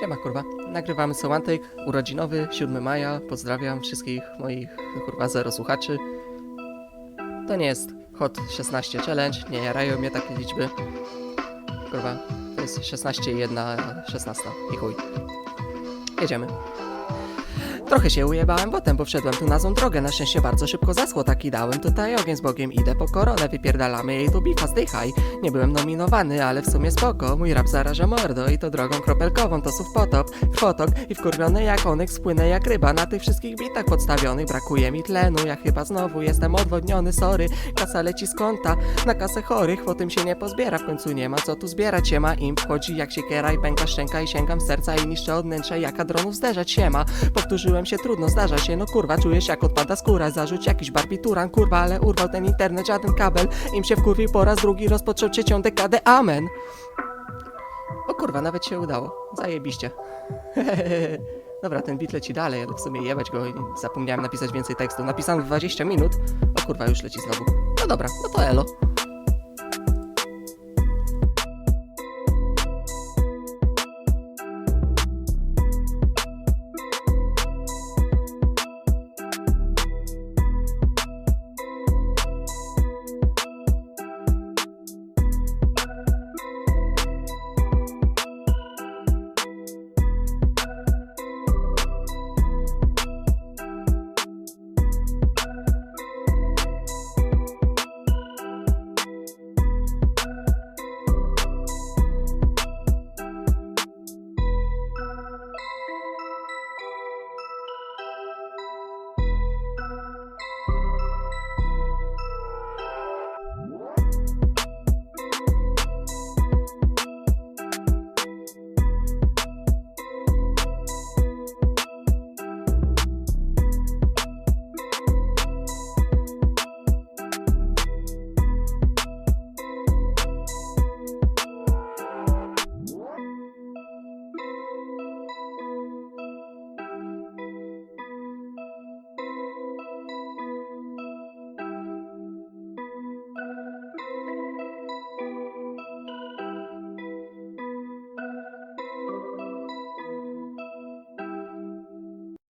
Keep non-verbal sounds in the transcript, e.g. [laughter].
Siema kurwa, nagrywamy Somantyk, urodzinowy, 7 maja, pozdrawiam wszystkich moich, kurwa, zero słuchaczy. To nie jest Hot 16 Challenge, nie jarają mnie takie liczby. Kurwa, to jest 16 i 1, 16 i chuj. Jedziemy. Trochę się ujebałem, potem bo tu na złą drogę, na szczęście bardzo szybko zaschło, taki dałem tutaj ogień z Bogiem, idę po koronę, wypierdalamy jej tu bifa, zdychaj. Nie byłem nominowany, ale w sumie spoko, mój rap zaraża mordo i to drogą kropelkową, to słów potop, potok i wkurwiony jak onyk spłynę jak ryba, na tych wszystkich bitach podstawionych brakuje mi tlenu, ja chyba znowu jestem odwodniony, sorry, kasa leci z konta, na kasę chorych, po tym się nie pozbiera, w końcu nie ma co tu zbierać, się ma im wchodzi jak siekiera i pęka szczęka i sięgam serca i niszczę odnętrze, jaka dronów zderzać się powtórzyłem się, trudno, zdarza się, no kurwa, czujesz jak odpada skóra, zarzuć jakiś barbituran, kurwa, ale urwał ten internet, żaden kabel, im się wkurwił po raz drugi, rozpoczął trzecią dekadę, amen. O kurwa, nawet się udało, zajebiście. [laughs] Dobra, ten bit leci dalej, ale w sumie jebać go i zapomniałem napisać więcej tekstu. Napisałem w 20 minut. O kurwa, już leci znowu. No dobra, no to elo.